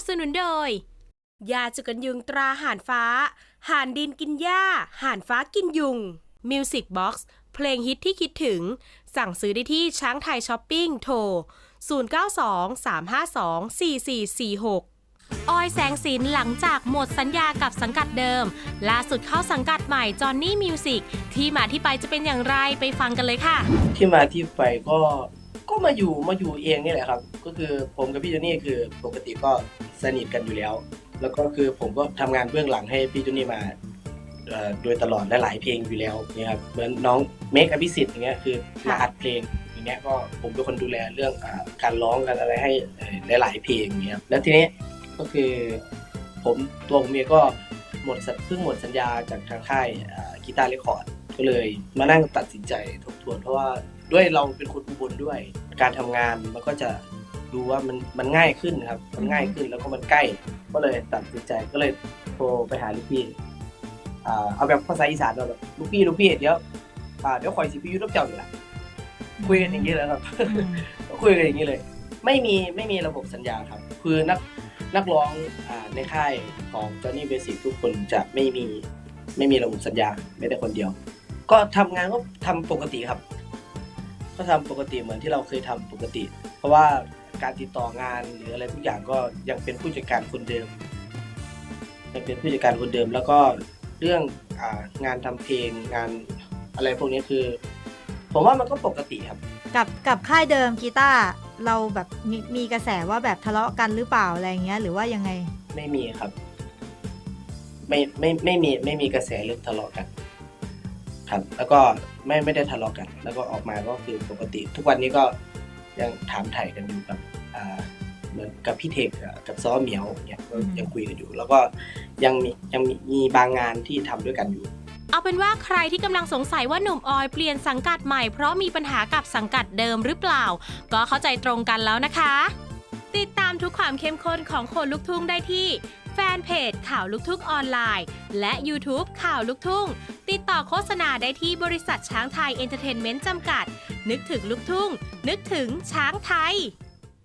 บสนุนโดย ยาจุกันยุงตราห่านฟ้า ห่านดินกินหญ้า ห่านฟ้ากินยุง Music Box เพลงฮิตที่คิดถึง สั่งซื้อได้ที่ช้างไทยช้อปปิ้งโทร 0923524446ออยแสงสินหลังจากหมดสัญญากับสังกัดเดิม ล่าสุดเข้าสังกัดใหม่จอ h นนี่มิวสิกที่มาที่ไปจะเป็นอย่างไรไปฟังกันเลยค่ะ ที่มาที่ไปก็ ก็มาอยู่มาอยู่เองนี่แหละครับ ก็คือผมกับพี่โจนี่คือปกติก็สนิทกันอยู่แล้ว แล้วก็คือผมก็ทำงานเบื้องหลังให้พี่โจนี่มาเอ่อโดยตลอดหลายๆเพลงอยู่แล้วเนี่ยครับเหมือนน้องเมคอภิสิทธิ์อย่างเงี้ยคือมาอัดเพลงอย่างเงี้ยก็ผมเป็นคนดูแลเรื่องอาการร้องกันอะไรให้เอ่อหลายๆเพลงอย่างเงี้ยครับแล้วทีนี้ก็คือผมตัวผมเองก็หมดสัญเพิ่งหมดสัญญาจากทางค่ายกีตาร์เรคคอร์ดก็เลยมานั่งตัดสินใจทบทวนเพราะว่า ด้วยเราเป็นคนอุบลด้วย การทำงานมันก็จะดูว่ามันมันง่ายขึ้นครับ มันง่ายขึ้นแล้วก็มันใกล้ ก็เลยตัดสินใจก็เลยโทรไปหาลูกพี่อ่าเอาแบบภาษาอีสานเราแบบลูกพี่ลูกพี่เดี๋ยวอ่าเดี๋ยวคอยสิพี่อยุทธเจ้าอยู่ละคุยกันอย่างนี้เลยครับคุยกันอย่างนี้เลย ไม่มีไม่มีระบบสัญญาครับ คือนักนักร้องอ่าในค่ายของ Johnny Basic ทุกคนจะไม่มีไม่มีระบบสัญญาไม่ได้คนเดียว ก็ทำงานก็ทำปกติครับ ก็ทำปกติเหมือนที่เราเคยทำปกติ เพราะว่าการติดต่องานหรืออะไรทุกอย่างก็ยังเป็นผู้จัดการคนเดิมยังเป็นผู้จัดการคนเดิม แล้วก็เรื่องอางานทำเพลงงานอะไรพวกนี้คือ ผมว่ามันก็ปกติครับ กับกับค่ายเดิมกีตาร์เราแบบมีมีกระแสว่าแบบทะเลาะกันหรือเปล่าอะไรเงี้ย หรือว่ายังไง ไม่มีครับ ไม่ไม่ไม่มีไม่มีกระแสเรื่องทะเลาะกัน ครับแล้วก็ไม่ไม่ได้ทะเลาะกัน แล้วก็ออกมาก็คือปกติ ทุกวันนี้ก็ยังถามไถ่กันอยู่กับอ่าเหมือนกับพี่เทคอะกับซ้อเหมียวเนี่ยก็อืมยังคุยกันอยู่ แล้วก็ยังมียังมีมีบางงานที่ทำด้วยกันอยู่ เอาเป็นว่าใครที่กำลังสงสัยว่าหนุ่มออยเปลี่ยนสังกัดใหม่เพราะมีปัญหากับสังกัดเดิมหรือเปล่า ก็เข้าใจตรงกันแล้วนะคะ ติดตามทุกความเข้มข้นของคนลุกทุ่งได้ที่แฟนเพจข่าวลูกทุ่งออนไลน์ และ YouTube ข่าวลูกทุ่ง ติดต่อโฆษณาได้ที่บริษัทช้างไทยเอนเตอร์เทนเมนต์จำกัด นึกถึงลูกทุ่ง นึกถึงช้างไทย